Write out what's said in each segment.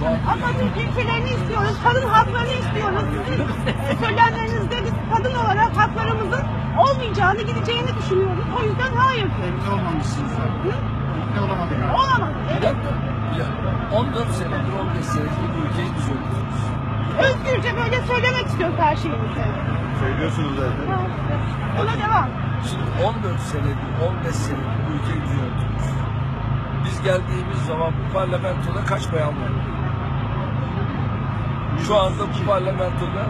Şu an Atatürk ilkelerini istiyoruz, kadın haklarını istiyoruz. Sizin söylemlerinizde biz kadın olarak haklarımızın olmayacağını, gideceğini düşünüyoruz. O yüzden hayır. Emekli olmamışsınız zaten. Hı? Emekli olamadık bir Evet. dakika, bir dakika. 14 senedir, 15 senedir bu ülkeyi biz yönetiyoruz. Özgürce böyle söylemek istiyoruz her şeyimizi. Söylüyorsunuz zaten. Ha, Buna devam. Şimdi 14 senedir, 15 senedir bu ülkeyi biz yönetiyoruz. Biz geldiğimiz zaman bu parlamentoda kaç bayan var? Şu anda bu parlamentoda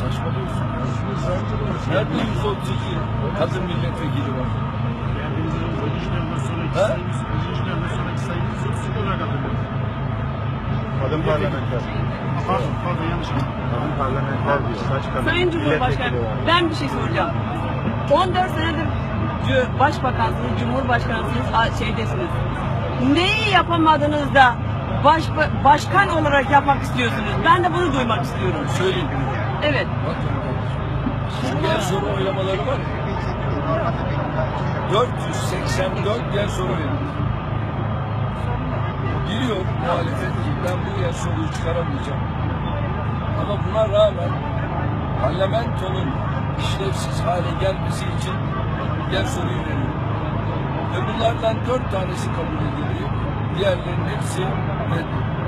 saçmalıyorsun. Nerede 132 kadın milletvekili var? Ha? sayımız, ölçülerden sonraki sayımız 32 olarak hatırlıyorum. Kadın parlamenter. Pardon, pardon yanlış. Kadın parlamenter diyor. Kaç kadın Sayın Cumhurbaşkanı milletvekili var? ben bir şey soracağım. 14 senedir başbakansınız, cumhurbaşkanısınız, a- şeydesiniz. Neyi yapamadınız da baş, başkan olarak yapmak istiyorsunuz? Ben de bunu duymak istiyorum. Söyleyeyim. Evet. Şimdi gen soru oylamaları var. ya. 484 gen soru verildi. Biliyor muhalefet ki ben bu gen soruyu çıkaramayacağım. Ama buna rağmen parlamentonun işlevsiz hale gelmesi için gen soruyu veriyor. Ve bunlardan dört tanesi kabul ediliyor. Diğerlerinin hepsi reddediliyor.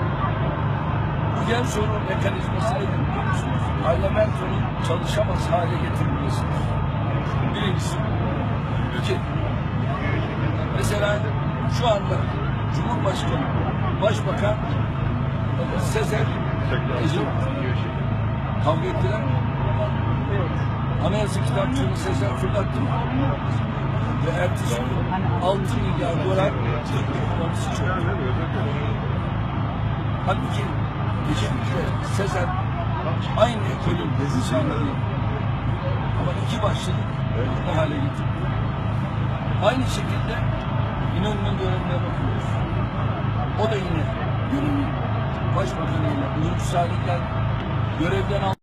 Bu gen soru mekanizması nedir biliyor musunuz? Parlamentonun çalışamaz hale getirilmesidir. Birincisi, ülke. Mesela şu anda Cumhurbaşkanı, Başbakan Sezer Ecevit kavga ettiler mi? Anayasa kitapçığını Sezer fırlattı mı? Ve ertesi gün 6 milyar dolar. Halbuki Ecevit'le Sezer aynı ekolün sahibi. Ama iki başlık ne hale getirdi. Aynı şekilde İnönü'nün dönemine bakıyoruz. O da yine dönemin başbakanıyla uyum sağlarken görevden al